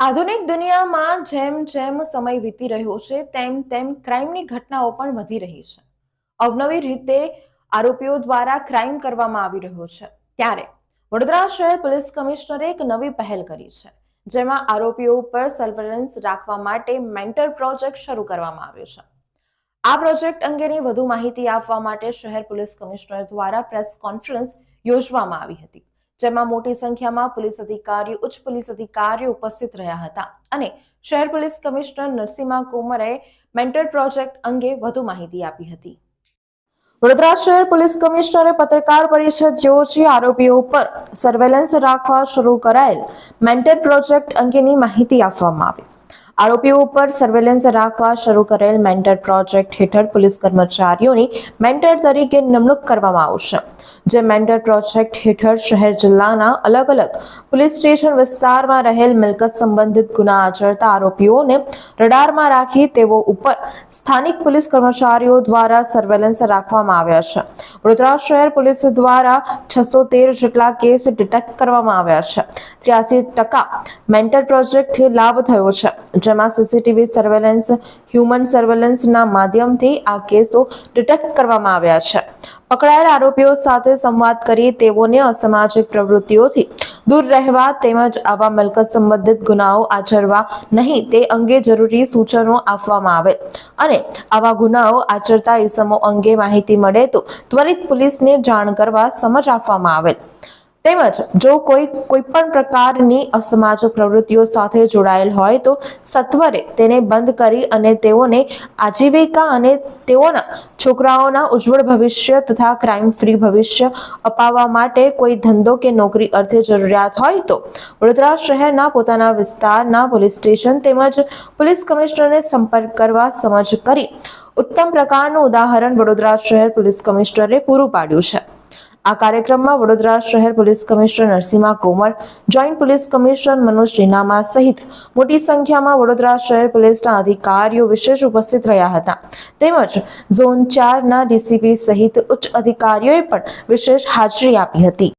આધુનિક દુનિયામાં જેમ જેમ સમય વીતી રહ્યો છે, તેમ તેમ ક્રાઇમની ઘટનાઓ પણ વધી રહી છે. અવનવી રીતે આરોપીઓ દ્વારા ક્રાઇમ કરવામાં આવી રહ્યો છે. ત્યારે વડોદરા શહેર પોલીસ કમિશનરે એક નવી પહેલ કરી છે, જેમાં આરોપીઓ ઉપર સર્વેલન્સ રાખવા માટે મેન્ટર પ્રોજેક્ટ શરૂ કરવામાં આવ્યો છે. આ પ્રોજેક્ટ અંગેની વધુ માહિતી આપવા માટે શહેર પોલીસ કમિશનર દ્વારા પ્રેસ કોન્ફરન્સ યોજવામાં આવી હતી. જેમાં મોટી સંખ્યામાં પોલીસ અધિકારીઓ ઉચ્ચ પોલીસ અધિકારીઓ ઉપસ્થિત રહ્યા હતા અને શહેર police commissioner Narasimha Komar mentor project અંગે વધુ માહિતી આપી હતી. વડોદરા શહેર પોલીસ કમિશનરે પત્રકાર પરિષદ યોજી આરોપીઓ પર સર્વેલન્સ રાખવા શરૂ કરાયેલ મેન્ટર પ્રોજેક્ટ અંગેની માહિતી આપવામાં આવી. આરોપીઓ ઉપર સર્વેલન્સ રાખવા શરૂ કરેલ મેન્ટર પ્રોજેક્ટ હેઠળ પોલીસ કર્મચારીઓની મેન્ટર તરીકે નિમણૂક કરવામાં આવશે. જે મેન્ટર પ્રોજેક્ટ હેઠળ શહેર જિલ્લાના અલગ અલગ પોલીસ સ્ટેશન વિસ્તારમાં રહેલ મિલકત સંબંધિત ગુના આચરતા આરોપીઓને રડારમાં રાખી તેઓ ઉપર સ્થાનિક પોલીસ કર્મચારીઓ દ્વારા સર્વેલન્સ રાખવામાં આવ્યા છે. વડોદરા શહેર પોલીસ દ્વારા છસો તેર જેટલા કેસ ડિટેક્ટ કરવામાં આવ્યા છે. ત્ર્યાસી ટકા મેન્ટર પ્રોજેક્ટથી લાભ થયો છે. જેમાં સીસીટીવી સર્વેલન્સ, હ્યુમન સર્વેલન્સના માધ્યમથી આ કેસો ડિટેક્ટ કરવામાં આવ્યા છે. પકડાયેલ આરોપીઓ સાથે સંવાદ કરી તેઓને અસામાજિક પ્રવૃત્તિઓથી દૂર રહેવા તેમજ આવા મિલકત સંબંધિત ગુનાઓ આચરવા નહીં, તે અંગે જરૂરી સૂચનો આપવામાં આવે. અને આવા ગુનાઓ આચરતા ઇસમો અંગે માહિતી મળે તો ત્વરિત પોલીસને જાણ કરવા સમજ આપવામાં આવેલ. તેમજ જો કોઈ કોઈ પણ પ્રકારની અસામાજિક પ્રવૃત્તિઓ સાથે જોડાયેલ હોય તો સત્વરે તેને બંધ કરી અને તેઓને આજીવિકા અને તેઓના છોકરાઓના ઉજ્જવળ ભવિષ્ય તથા ક્રાઇમ ફ્રી ભવિષ્ય અપાવવા માટે કોઈ ધંધો કે નોકરી અર્થે જરૂરિયાત હોય તો વડોદરા શહેરના પોતાના વિસ્તારના પોલીસ સ્ટેશન તેમજ પોલીસ કમિશનરને સંપર્ક કરવા સમજ કરી ઉત્તમ પ્રકારનું ઉદાહરણ વડોદરા શહેર પોલીસ કમિશનરે પૂરું પાડ્યું છે. આ કાર્યક્રમમાં વડોદરા શહેર police commissioner Narasimha Komar, joint police commissioner Manoj રીનામા સહિત મોટી સંખ્યામાં વડોદરા શહેર પોલીસના અધિકારીઓ વિશેષ ઉપસ્થિત રહ્યા હતા. તેમજ ઝોન ચારના ડીસીપી સહિત ઉચ્ચ અધિકારીઓએ પણ વિશેષ હાજરી આપી હતી.